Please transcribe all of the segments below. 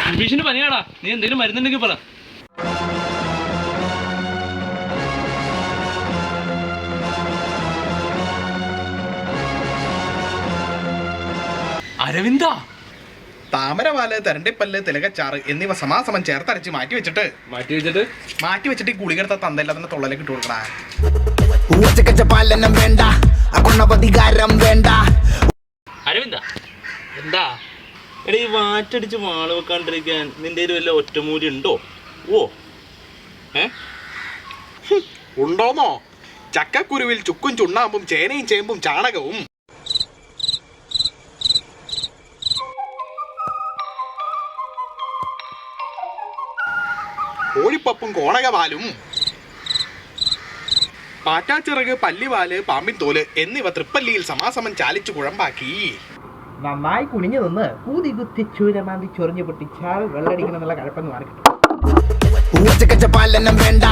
കൺഫ്യൂഷന് പനിയാടാ. നീ എന്തെങ്കിലും മരുന്നുണ്ടെങ്കിൽ പറ. അരവിന്ദ. താമരവാൽ തെരണ്ടിപ്പല്ല് തിലകച്ചാറ് എന്നിവ സമാസമം ചേർത്തരച്ച് മാറ്റി വെച്ചിട്ട് മാറ്റി വെച്ചിട്ട്? മാറ്റി വെച്ചിട്ട് ഈ ഗുളികെടുത്ത തന്തയില്ലാതെ തൊള്ളലേക്ക് ഇട്ട് കൊടുക്കണം. പാലനം വേണ്ട. അകുണ്ണപതികാരം വേണ്ട അരവിന്ദ എന്താ എടാ ഈ വാറ്റടിച്ച് വാൾ വെക്കാണ്ടിരിക്കാൻ നിന്റെ ഒരു വല്ല ഒറ്റമൂലി ഉണ്ടോ? ഓ ഏ? ഉണ്ടോന്നോ? ചക്കക്കുരുവിൽ ചുക്കും ചുണ്ണാമ്പും ചേനയും ചേമ്പും ചാണകവും. കോഴിപ്പപ്പും കോണകവാലും. പാറ്റാച്ചിറക് പല്ലിവാൽ പാമ്പിൻ തോൽ എന്നിവ തൃപ്പല്ലിയിൽ സമാസമം ചാലിച്ചു കുഴമ്പാക്കി. നന്നായി കുനിഞ്ഞു നിന്ന് കൂതി കുത്തി ചൂരമാന്തി ചൊറിഞ്ഞു പൊട്ടിച്ചാൽ വെള്ളടിക്കണം എന്നുള്ള കഴപ്പെന്ന് മാറി പാലനം വേണ്ട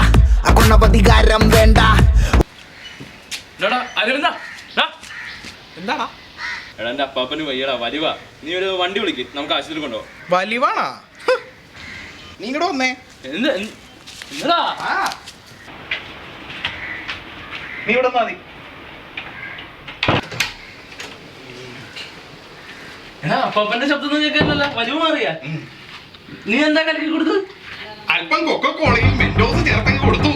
എന്താടാ? എടാ എന്റെ അപ്പാപ്പന് വയ്യടാ വലിവ. നീ ഒരു വണ്ടി വിളിക്ക് നമുക്ക് ആശുപത്രി വലിവാണാ? നീ ഇങ്ങോട്ട് വന്നേ. എന്ത് എന്ത്- എന്നടാ ആ. നീ ഇവിടെ മതി എടാ അപ്പാപ്പന്റെ ശബ്ദം കേൾക്കാനല്ല വലിവ് മാറിയാ. നീ എന്താ കലക്കി കൊടുത്തു അല്പം കൊക്കോളയും ചേർത്തങ്ങ് കൊടുത്തു.